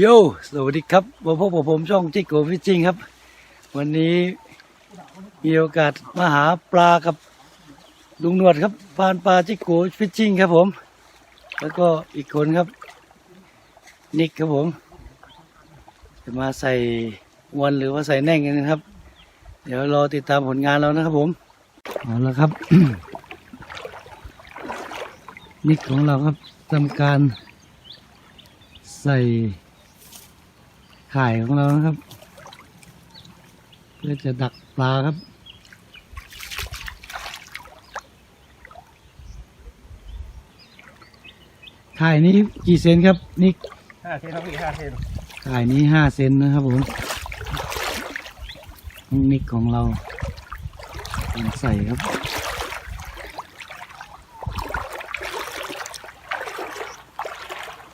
โยสวัสดีครับมาพบกับผมช่องจิกโกฟิชชิงครับ วันนี้มีโอกาสมาหาปลากับลุงหนวดครับพานปลาจิกโกฟิชชิงครับผม แล้วก็อีกคนครับ นิกครับผม จะมาใส่อวนหรือว่าใส่แน่งกันนะครับ เดี๋ยวรอติดตามผลงานเรานะครับผมเอาละครับ นิกของเราครับทำการใส่ ข่ายของเรานะครับ เพื่อจะดักปลาครับ ข่ายนี้กี่เซนครับนิกห้าเซนครับพี่ห้าเซนข่ายนี้ห้าเซนนะครับผมน้องนิกของเราลองใส่ครับ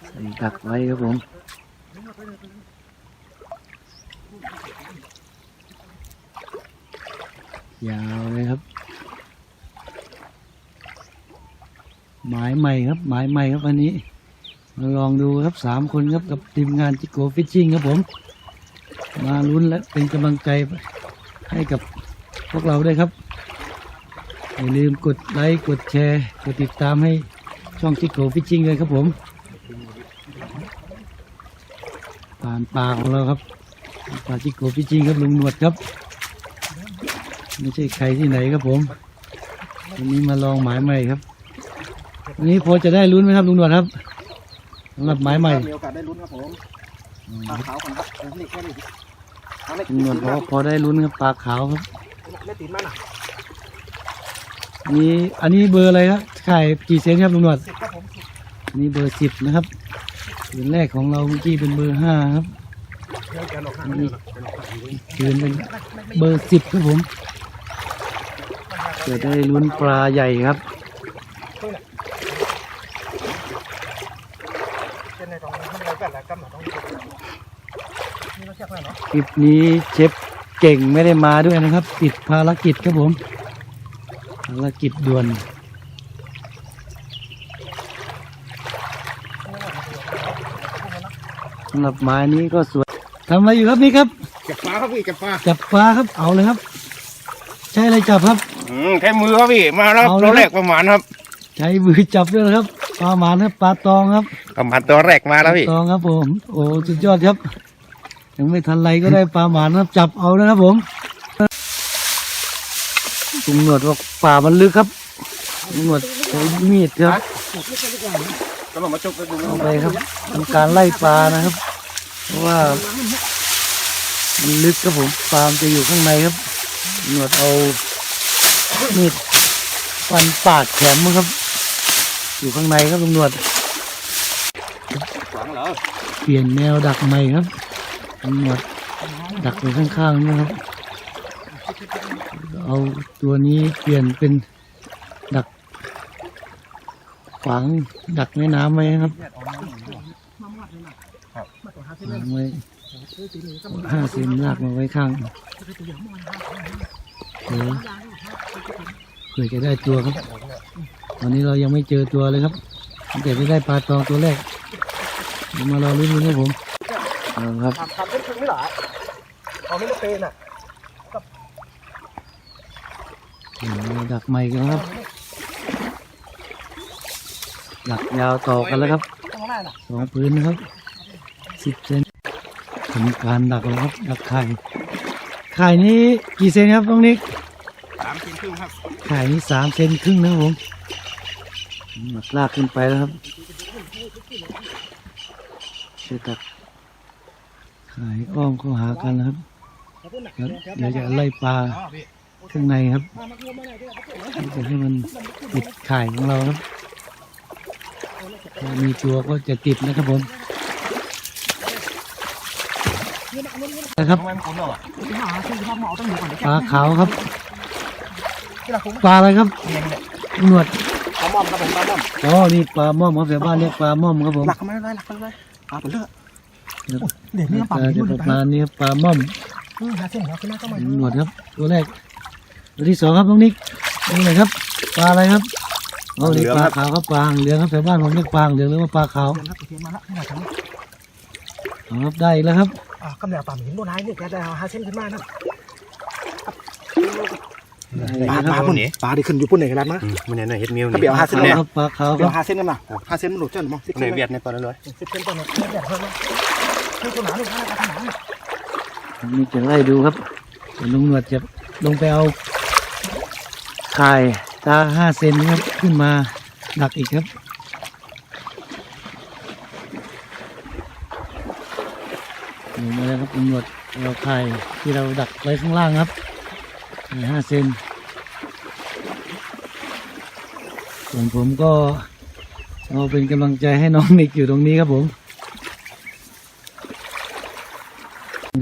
ใส่ดักไว้ครับผม ยาวเลยครับ หมายใหม่ครับ หมายใหม่ครับวันนี้ มาลองดูครับสามคนครับกับทีมงานจิโกฟิชชิ่งครับผม มาลุ้นและเป็นกำลังใจให้กับพวกเราด้วยครับ อย่าลืมกดไลค์ กดแชร์ กดติดตามให้ช่องจิโกฟิชชิ่งเลยครับผมปานปลาของเราครับ ปลาจิโกฟิชชิ่งครับลุงหนวดครับ ไม่ใช่ใครที่ไหนครับผมวันนี้มาลองหมายใหม่ครับวันนี้พอจะได้ลุ้นไหมครับลุงหนวดครับสำหรับหมายใหม่มีโอกาสได้ลุ้นครับผมปลาขาวก่อนครับนี่แค่นี้เอาไม่ลุงหนวดพอพอได้ลุ้นครับปลาขาวครับไม่ติดมันอะนี่อันนี้เบอร์อะไรครับไข่กี่เซนครับลุงหนวดสิบครับผมอันนี้เบอร์สิบนะครับคืนแรกของเราเมื่อกี้เป็นเบอร์ห้าครับ เดี๋ยวจะหลอกหางเลยจะหลอกหางอยู่คืนเป็นเบอร์สิบครับผมจะได้ลุ้นปลาใหญ่ครับเป็นในตรงนี้ทำอะไรกันแล้วกำหนดตรงนี้นี่เราเชือกแม่เนาะคลิปนี้เชฟเก่งไม่ได้มาด้วยนะครับ ติดภารกิจครับผมภารกิจด่วนสำหรับไม้นี้ก็สวย ทำอะไรอยู่ครับนี่ครับเก็บปลาครับพี่เก็บปลาจับปลาครับเอาเลยครับ ใช้อะไรจับครับอืมแค่มือครับพี่มาแล้วเอาเลยตัวแรกประมาณครับ ใช้มือจับด้วยนะครับปลาหมานครับปลาตองครับประมาณตัวแรกมาแล้วพี่ตองครับผมโอ้สุดยอดครับ ยังไม่ทันไรก็ได้ปลาหมานครับ จับเอานะครับผมลุงหนวดบอกป่ามันลึกครับลุงหนวดใช้มีดครับก็ลงมาจุกไปดูเอาไปครับทำการไล่ปลานะครับ เพราะว่ามันลึกครับผมปลามจะอยู่ข้างในครับ หนวดเอามีดฟันปาดแขมครับ อยู่ข้างในครับลุงหนวดขวางเหรอเปลี่ยนแนวดักใหม่ครับตำรวจดักไว้ข้างๆนะครับ เอาตัวนี้เปลี่ยนเป็นดักขวางดักแม่น้ำไว้ครับ วางไว้ห้าเซนลากมาไว้ข้างเดี๋ยวเผื่อจะได้ตัวครับ ตอนนี้เรายังไม่เจอตัวเลยครับแต่จะได้ปลาตองตัวแรกเดี๋ยวมารอลุ้นกันครับผมเอาครับทำทำเป็นถึงไม่หรอเอาไม่ได้เป็นอะเดี๋ยวดักใหม่กันครับดักยาวต่อกันแล้วครับต้องได้น่ะสองพื้นนะครับ สิบเซนทำการดักแล้วครับดักไข่ไข่นี้กี่เซนครับน้องนิกสามเซนครึ่งครับไข่นี้สามเซนครึ่งนะครับผมหมักลากขึ้นไปแล้วครับเชือดักไข่อ้อมเข้าหากันนะครับแล้วเดี๋ยวจะไล่ปลาอ๋อพี่ข้างในครับจะให้มันติดไข่ของเราครับถ้ามีตัวก็จะติดนะครับผม นะครับทำไมมันคุ้มหรอหาซื้อข้าวหมอต้องอยู่ก่อนปลาขาวครับปลาอะไรครับเนี่ยเนี่ยหนวดปลาม่อมครับผมปลาม่อมอ๋อนี่ปลาม่อมครับแถวบ้านเรียกปลาม่อมครับผมหลักมันเลยหลักมันเลยปลาเปลือกเดี๋ยวนี้ปลาปลาประมาณนี้ครับปลาม่อมหาเส้นหัวขึ้นมาเข้ามาหนวดครับ ตัวแรกตัวที่สองครับน้องนิกนี่อะไรครับ ปลาอะไรครับอ๋อนี่ปลาขาวครับปลาหางเหลืองครับแถวบ้านผมเรียกปลาหางเหลืองหรือว่าปลาขาวครับได้แล้วครับ อ่ากำเนิดป่าหมินโบราณนี่แกได้เอาห้าเส้นขึ้นมานะได้ปลาแล้วครับปลาปุ่นปลาที่ขึ้นอยู่ปุ่นไหนกันนะอืมมันเนี่ยเฮ็ดมิวก็เดี๋ยวหาเส้นเอาเนี่ยครับปลาขาวเดี๋คยวรับห้าเส้นกันมาห้าเส้นมันหลุดเจ้าหรือมั้งสิบในเส้นเวียดในปอนด์เลยสิบเส้นตัวเนี่ยเดี๋ยวเพิ่มนะนี่ตัวหนาลูกหน้าตาหนานี่จะไล่ดูครับเดี๋ยวลุงหนวดจะลงไปเอาข่ายตาห้าเซนครับขึ้นมาดักอีกครับลง มาแล้วครับลุงหนวดเราข่ายที่เราดักไว้ข้างล่างครับข่ายห้าเซนส่วนผมก็เอาเป็นกำลังใจให้น้องนิกอยู่ตรงนี้ครับผม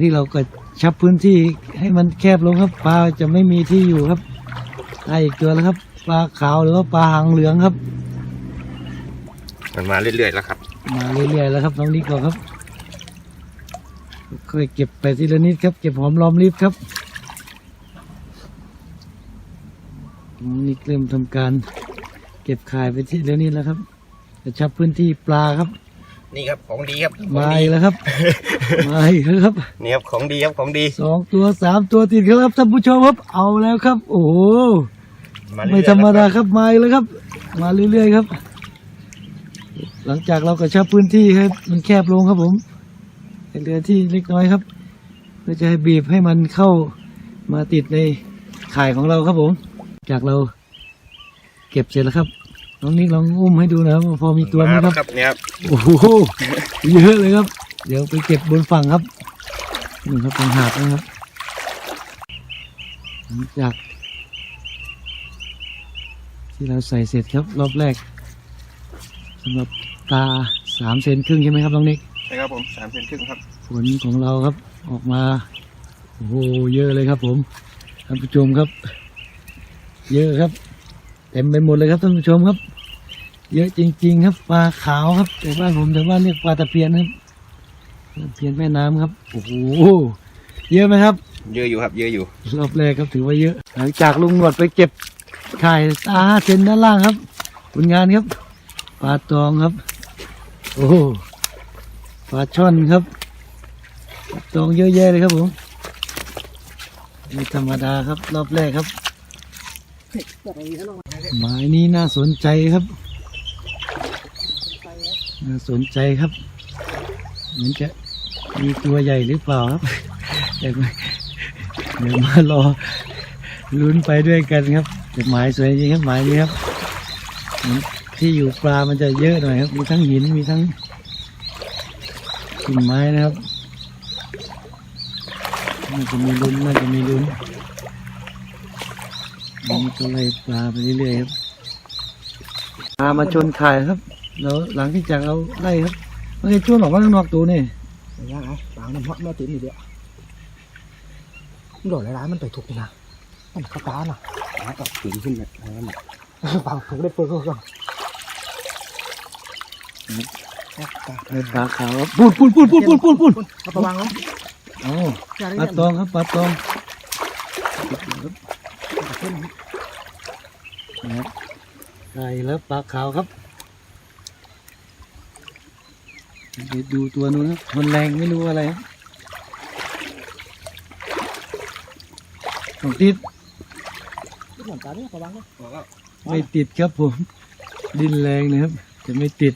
ที่เราก็ชับพื้นที่ให้มันแคบลงครับ ปลาจะไม่มีที่อยู่ครับได้อีกตัวแล้วครับ ปลาขาวหรือว่าปลาหางเหลืองครับ มันมาเรื่อยๆแล้วครับ มาเรื่อยๆแล้วครับน้องนิกก็ครับ ค่อยๆเก็บไปทีละนิดครับ เก็บหอมรอมริบครับน้องนิกเริ่มทำการ เก็บขายไปทีละนิดแล้วครับจะชับพื้นที่ปลาครับ นี่ครับของดีครับมาอีกแล้วครับมาอีกแล้วครับนี่ครับของดีครับของดีสองตัวสามตัวติดครับท่านผู้ชมครับเอาแล้วครับ โอ้โหาเอยๆไม่ธรรมดาแล้วครับมาอีกแล้วครับ มาเรื่อยๆครับ หลังจากเรากระชับพื้นที่ให้มันแคบลงครับผมให้ เหลือที่เล็กน้อยครับเพื่อจะให้บีบให้มันเข้ามาติดในข่ายของเราครับผม จากเราเก็บเสร็จแล้วครับน้องนิกลองอุ้มให้ดูนะครับว่าพอมีตัวไหมครับครับเนี่ยครับโอ้โหเยอะเลยครับ เดี๋ยวไปเก็บบนฝั่งครับนี่ครับเป็นหาดนะครับหลังจาก ที่เราใส่เสร็จครับรอบแรกสำหรับตาสามเซนครึ่งใช่ไหมครับน้องนิกใช่ครับผมสามเซนครึ่งครับ ผลของเราครับออกมาโอ้โหเยอะเลยครับ ผมท่านผู้ชมครับ เยอะครับ เต็มไปหมดเลยครับท่านผู้ชมครับ เยอะจริง ๆ ครับปลาขาวครับแต่บ้านผมแต่บ้านเรียกปลาตะเพียนครับตะเพียนแม่น้ำครับโอ้โหเยอะไหมครับ เยอะอยู่ครับ เยอะอยู่รอบแรกครับถือว่าเยอะ หลังจากลุงหนวดไปเก็บไข่ตาห้าเซนด้านล่างครับผลงานครับปลาตองครับ โอ้โหปลาช่อนครับ ปลาตองเยอะแยะเลยครับผมไม่ธรรมดาครับ รอบแรกครับ หมายนี้น่าสนใจครับ น่าสนใจครับ เหมือนจะมีตัวใหญ่หรือเปล่าครับแต่ไม่เดี๋ยวมารอลุ้นไปด้วยกันครับแต่หมายสวยจริงครับหมายนี้ครับ ที่อยู่ปลามันจะเยอะหน่อยครับ มีทั้งหินมีทั้งกิ่งไม้นะครับ น่าจะมีลุ้นน่าจะมีลุ้นอันนี้ก็ไล่ปลาไปเรื่อยๆครับปลามาชนข่ายครับแล้วหลังที่จากเราไล่ครับมันจะจ้วนออกมาข้างนอกตัวนี่อย่างเงี้ยไงปลาน้ำเพาะแม่ติ๋มอยู่เดียวโดดร้ายๆมันไปถูกนี่นะมันกระตาน่ะก็ถึงขึ้นแบบนั้นปลาถูกได้เปิดก็ก่อนไอ้ปลาขาวครับปูดปูดปูดปูดปูดปูดปูดเอาประวังเนาะเอาอย่าปได้ลาตองครับปลาตองนะครับไก่แล้วปลาขาวครับไปดูตัวนู้นครับทนแรงไม่รู้อะไรครับของติดเหมือนปลาเนี่ยประวังเนาะไม่ติดครับผม ดินแรงนะครับ จะไม่ติด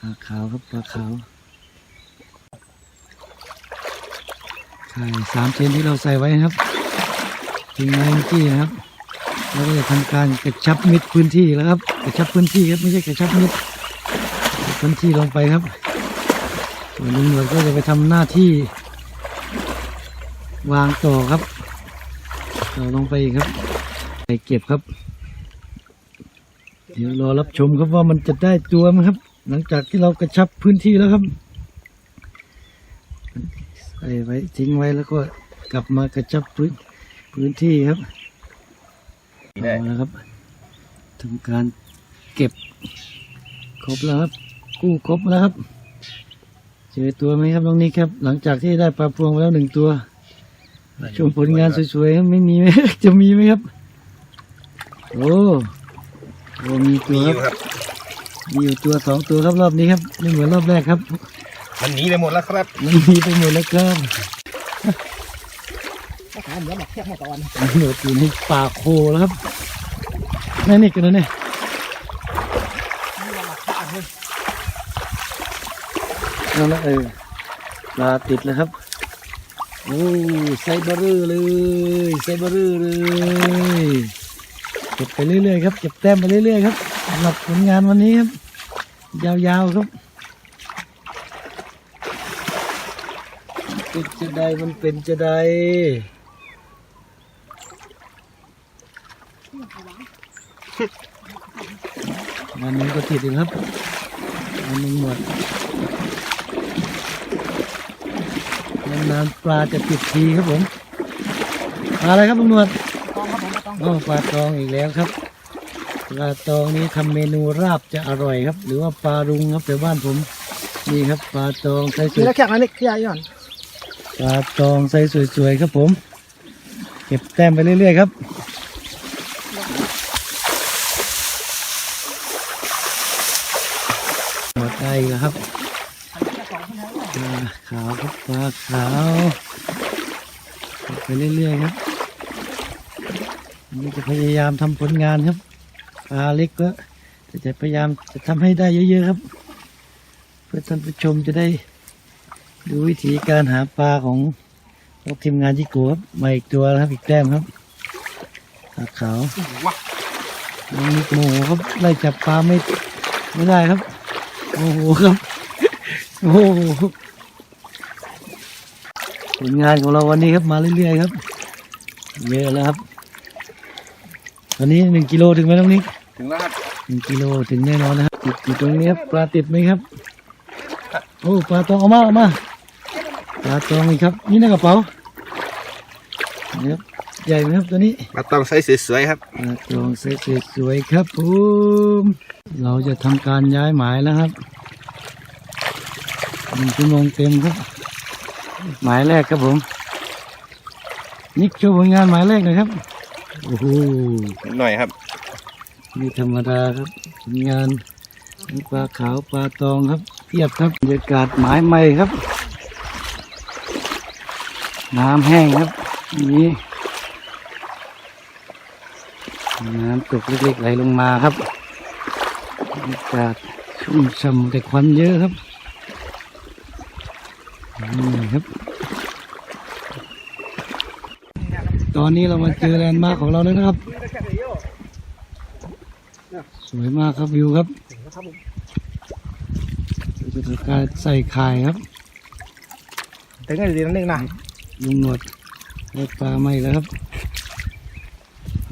ปลาขาวครับปลาขาวไข่ สามเซนที่เราใส่ไว้นะครับทิ้งไว้เมื่อกี้นะครับเราก็จะทำการกระชับมิดพื้นที่แล้วครับกระชับพื้นที่ครับไม่ใช่กระชับมิดพื้นที่ลงไปครับส่วนลุงหนวดก็จะไปทำหน้าที่ วางต่อครับต่อลงไปครับไปเก็บครับ เดี๋ยวรอรับชมครับว่ามันจะได้ตัวไหมครับ หลังจากที่เรากระชับพื้นที่แล้วครับ ไว้ทิ้งไว้แล้วก็กลับมากระชับพื้นพื้นที่ครับได้เอาละครับทำการเก็บครบแล้วครับ กู้ครบแล้วครับ เจอตัวไหมครับน้องนิกครับ หลังจากที่ได้ปลาพวงไปแล้วหนึ่งตัวชมผลงานสวยๆครับไม่มีไหมจะมีไหมครับ โอ้โอ้มีตัมีวอครับยู่ครับ มีอยู่ตัวสองตัวครับรอบนี้ครับไม่เหมือนรอบแรกครับ มันหนีไปหมดแล้วครับ มันมีไปหมดแล้วครับก็ขายเหมือนแบบแค่แค่ตอนมันหนวดอยู่ในป่าโคแล้วครับนั่นนี่กันนะเนี่ยนี่เราหลักข้างเลยนั่นแหละเออปลาติดแล้วครับโอ้ไซเบอร์เลยไซเบอร์เลยเก็บไปเรื่อยๆครับเก็บแต้มไปเรื่อยๆครับสำหรับผลงานวันนี้ครับ ยาวๆครับ เป็นจะได้มันเป็นจะได้วันหนึงก็ติดอีกครับวันหนึงหมดนานๆปลาจะติดทีครับผมปลาอะไรครับลุงหนวดต้องครับผมต้องโอ้ปลาตองอีกแล้วครับปลาตองนี้ทำเมนูราบจะอร่อยครับ หรือว่าปลารุงครับแต่บ้านผมนี่ครับปลาตองใส่สมีวยแล้วแค่นั้นนี่ขี้ยาย่อน ปลาตองใส่สวยๆครับผม เก็บแต้มไปเรื่อยๆครับหมดได้แล้วครับปลาขาวครับปลาขาวเก็บไปเรื่อยๆครับอันนี่จะพยายามทำผลงานครับปลาเล็กก็จะพยายามจะทำให้ได้เยอะๆครับ เพื่อท่านผู้ชมจะได้ ดูวิธีการหาปลาของพวกทีมงานจิโกะครับมาอีกตัวแล้วครับอีกแต้มครับปลาขาวน้องนิกโมโหครับไล่จับปลาไม่ไม่ได้ครับโอ้โหครับโอ้โหผลงานของเราวันนี้ครับมาเรื่อยๆครับเยอะแล้วครับตอนนี้หนึ่งกิโลถึงไหมน้องนิกถึงแล้วครับหนึ่งกิโลถึงแน่นอนนะครับติดอยู่ตรงนี้ครับปลาติดไหมครับ โอ้ปลาตองเอามาเอามา ปลาตองนี่ครับ นี่ในกระเป๋านี่ครับใหญ่ไหมครับตัวนี้มาต้องใส่สวยๆครับปลาตองใสสวยๆครับผมเราจะทำการย้ายหมายแล้วครับหนึ่งชั่วโมงเต็มครับ หมายแรกครับผมนี่โชว์ผลงานหมายแรกหน่อยครับโอ้โหหน่อยครับนี่ธรรมดาครับผลงานทั้งปลาขาวปลาตองครับเทียบครับบรรยากาศหมายใหม่ครับ น้ำแห้งครับนี่น้ำตกเล็กๆไหลลงมาครับบรรยากาศชุ่มฉ่ำแต่ควันเยอะครับนี่ครับ ตอนนี้เรามาเจอแลนด์มาร์คของเราแล้วนะครับ สวยมากครับวิวครับถึงแล้วครับผมจะทำการใส่ไข่ครับ ถึงไอ้ดีนั่นเองนะ ลุงหนวดได้ปลาใหม่แล้วครับ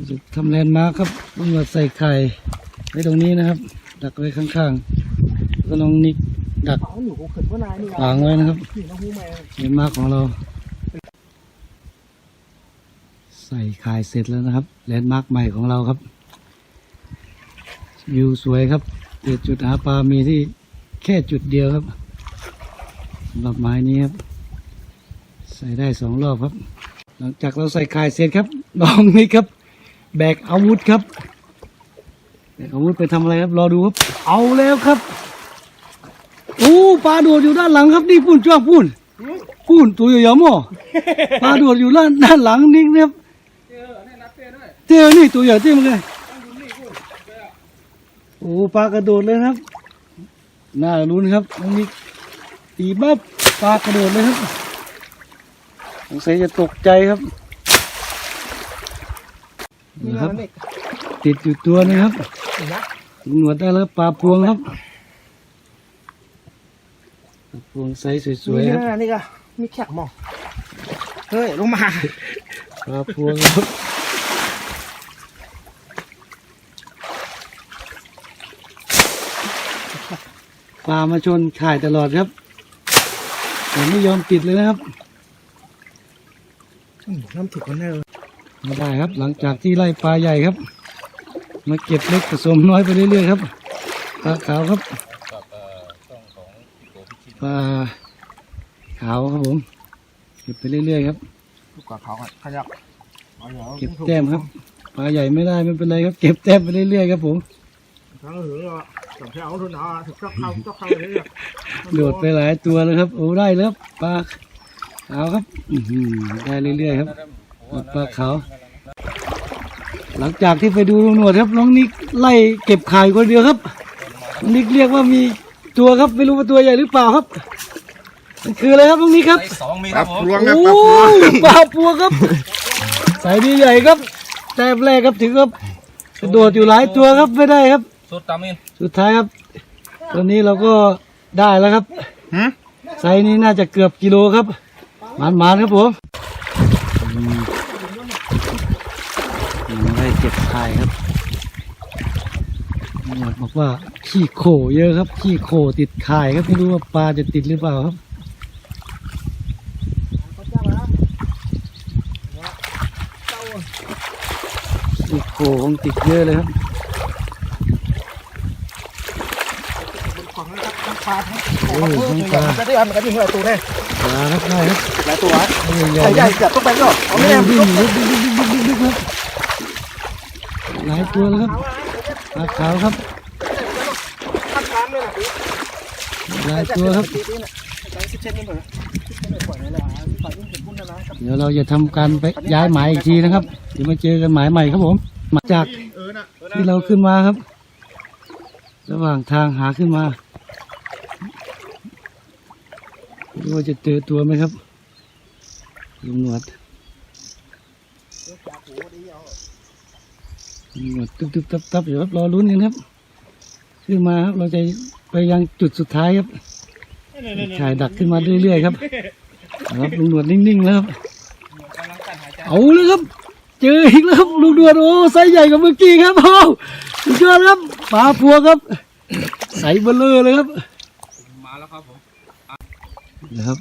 จะทำแลนด์มาร์คครับลุงหนวดใส่ไข่ไว้ตรงนี้นะครับ ดักไว้ข้างๆแล้วก็น้องนิกดักฝังอยู่กูเขินว่างไว้นะครับแลนด์มาร์คของเรา ใส่ไข่เสร็จแล้วนะครับแลนด์มาร์คใหม่ของเราครับวิวสวยครับแต่จุดหาปลามีที่แค่จุดเดียวครับสำหรับไม้นี้ครับ ใส่ได้สองรอบครับ หลังจากเราใส่ไข่เสร็จครับน้องนี่ครับ แบกอาวุธครับแบกอาวุธไปทำอะไรครับ รอดูครับ เอาแล้วครับโอ้ปลาโดดอยู่ด้านหลังครับนี่พูนจ้วงพูนพูนตัวใหญ่ๆมั้งปลาโดดอยู่ด้านด้านหลังนี่ครับเจอนี่ตัวใหญ่เต็มเลยโอ้ปลากระโดดเลยครับน่าลุ้นครับน้องนี่ตีบับปลากระโดดเลยครับ สงสัยจะตกใจครับนี่นะครับนั่นเองติดอยู่ตัวนึงครับนี่นะลุงหนวดได้แล้วปลาพวงครับปลาพวงไซส์สวยๆนี่ครับนั่นนี่ก็มีแขกมองเฮ้ยลงมาปลาพวงครับปลามาชนข่ายตลอดครับแต่ไม่ยอมติดเลยนะครับอืม น้ำถูกกันแน่เลยไม่ได้ครับ หลังจากที่ไล่ปลาใหญ่ครับ มาเก็บเล็กผสมน้อยไปเรื่อยๆครับปลาขาวครับปลาขาวครับผมเก็บไปเรื่อยๆครับถูกกว่าเขาอะขยับอาดี๋ยวเก็บแต้มครับปลาใหญ่ไม่ได้ไม่เป็นไรครับ เก็บแต้มไปเรื่อยๆครับผมไปทั้งหืออะสองแถวทุนอะถึงก็เข้าก็เข้าเลยอะโดดไปหลายตัวแล้วครับโอ้ได้แล้วปลา ขาวครับอือหือได้เรื่อยๆครับปลาขาวหลังจากที่ไปดูลุงหนวดครับน้องนิกไล่เก็บไข่คนเดียวครับน้องนิกเรียกว่ามีตัวครับไม่รู้ว่าตัวใหญ่หรือเปล่าครับมันคืออะไรครับน้องนิกครับสองมีครับผมโอ้ปลาปัวครับสายดีใหญ่ครับแต้มแรกครับถึงครับกระโดดอยู่หลายตัวครับไม่ได้ครับ สุดตามินสุดท้ายครับตอนนี้เราก็ได้แล้วครับหืมไซส์นี้น่าจะเกือบกิโลครับห มานหมานๆครับผมอืมอืมได้เก็บไข่ครับหมวดบอกว่าขี้โขเยอะครับ ขี้โขติดไข่ครับไม่รู้ว่าปลาจะติดหรือเปล่าครับขี้โขคงติดเยอะเลยครับของนะครับทั้งปลาทั้งโอ้ยทั้งปลาจะได้อันกันยิ่งหลายตัวเลยปลาครับได้ครับหลายตัวใหญ่ใหญ่จับต้องไปก็เอาโอ้ไม่ได้ดิ้นลุกดิ้นลุกดิ้นลุกดิ้นลุกครับหลายตัวแล้วครับปลาขาวครับหลายตัวครับเดี๋ยวเราจะทำการไปย้ายหมายอีกทีนะครับ เดี๋ยวมาเจอกันหมายใหม่ครับผมมาจากที่เราขึ้นมาครับ ระหว่างทางหาขึ้นมาดู ว่าจะเจอตัวไหมครับลุงหนวดลุงหนวดตุ๊บตุ๊บตับตับอยู่ครับรอลุ้นกันครับ ขึ้นมาครับเราจะไปยังจุดสุดท้ายครับถ่ายดักขึ้นมาเรื่อยๆครับครับลุงหนวดนิ่งๆแล้วครับเอาเลยครับ เจออีกแล้วครับลุงหนวดโอ้ไซส์ใหญ่กว่าเมื่อกี้ครับโอ้สุดยอดครับปลาพัวครับไซส์เบลเลอร์เลยครับ มาแล้วครับผม นะครับ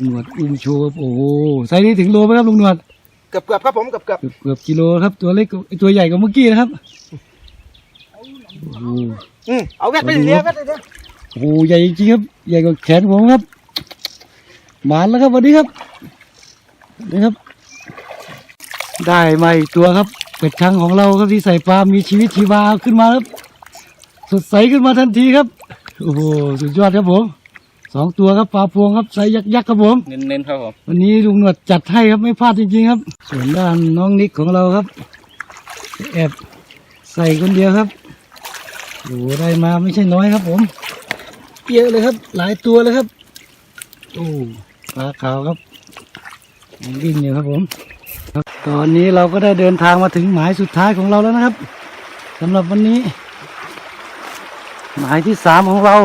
ลุงหนวดอุ้มโชว์ครับโอ้โหไซส์นี้ถึงโลไหมครับลุงหนวดเกือบเกือบครับผมเกือบเกือบเกือบเกือบกิโลครับตัวเล็กกว่าตัวใหญ่กว่าเมื่อกี้นะครับโอ้โหอืมเอาแวดไปเรื่อยๆแวดไปเรื่อยโอ้โหใหญ่จริงๆครับ ใหญ่กว่าแขนผมครับหมานแล้วครับวันนี้ครับนี่ครับ ได้มาอีกตัวครับ เป็ดช้างของเราครับที่ใส่ปลามีชีวิตชีวาขึ้นมาครับ สดใสขึ้นมาทันทีครับ โอ้โหสุดยอดครับผม สองตัวครับปลาพวงครับไซส์ยักษ์ๆครับผม เน้นๆครับผม วันนี้ลุงหนวดจัดให้ครับไม่พลาดจริงๆครับ ส่วนด้านน้องนิกของเราครับ แอบใส่คนเดียวครับโอ้โหได้มาไม่ใช่น้อยครับผมเยอะเลยครับ หลายตัวเลยครับโอ้ปลาขาวครับยังวิ่งอยู่ครับผม ครับตอนนี้เราก็ได้เดินทางมาถึงหมายสุดท้ายของเราแล้วนะครับสำหรับวันนี้ หมายที่สามของเรา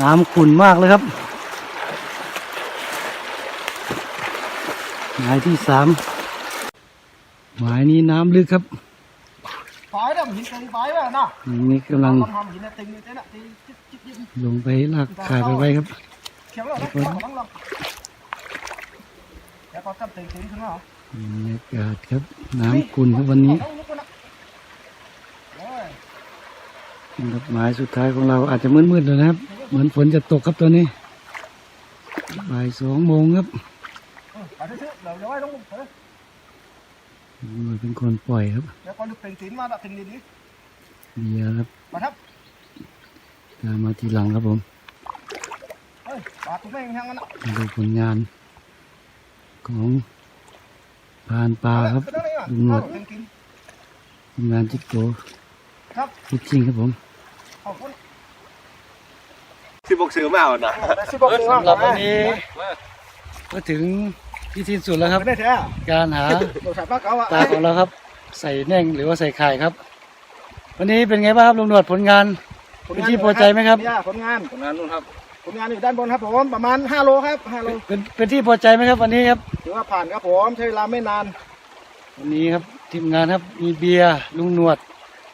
น้ำขุ่นมากเลยครับหมายที่สามหมายนี้น้ำลึกครับๆปล่อยแล้วหินตึงปล่อยแล้วเนาะนี่กำลังทำหินตึงนี่นะตีจิ๊บจิ๊บจิ๊บลงไปลากขายไปไว้ครับเขียวแล้วนะต้องลองแล้วก็จับตึงตึงขึ้นมาเหรอบรรยากาศครับ น้ำขุ่นครับวันนี้เอาลุกนะโอ้ยสำหรับหมายสุดท้ายของเราอาจจะมืดๆเลยนะครับ เหมือนฝนจะตกครับตอนนี้บ่ายสองโมงครับไปเถอะเดี๋ยวเดี๋ยวไว้ต้องเออหน่วยเป็นคนปล่อยครับเดี๋ยวก่อนตึงตีนมาดักตึงดินนี้เบียร์ครับมาครับตามมาทีหลังครับผมเฮ้ยปลาตุ้งแม่งทางนั้นนะมาดูผลงาน ของพรานปลาครับลุงหนวดตึงกินทีมงานจิกโกครับฟิชชิ่งครับผมขอบคุณ ที่พวกซื้อมาอะนะสิบบอกสำหรับวันนี้ก็ถึงที่สิ้นสุดแล้วครับไม่ได้แท้การหาเราใส่ปลาเก๋าอะปลาของเราครับ ใส่แน่งหรือว่าใส่ไข่ครับ วันนี้เป็นไงบ้างครับลุงหนวดผลงานเป็นที่พอใจไหมครับผลงานผลงานนู่นครับผลงานอยู่ด้านบนครับผมประมาณ5โลครับ5โลเป็นเป็นที่พอใจไหมครับวันนี้ครับถือว่าผ่านครับผมใช้เวลาไม่นาน วันนี้ครับทีมงานครับมีเบียร์ลุงหนวด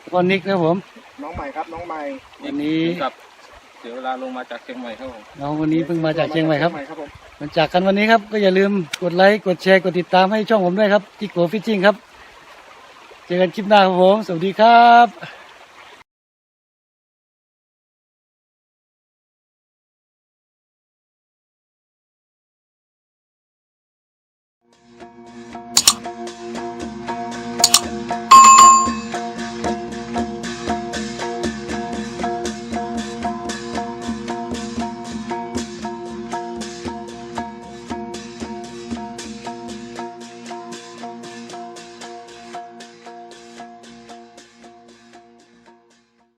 แล้วก็นิกนะครับผมน้องใหม่ครับน้องใหม่วันนี้ครับ เดี๋ยวเวลาลงมาจากเชียงใหม่ครับผมน้องคนนี้เพิ่งมาจากเชียงใหม่ครับครับผมหลังจากกันวันนี้ครับก็อย่าลืมกดไลค์กดแชร์กดติดตามให้ช่องผมด้วยครับที่โกฟิชชิ่งครับ เจอกันคลิปหน้าครับผม สวัสดีครับ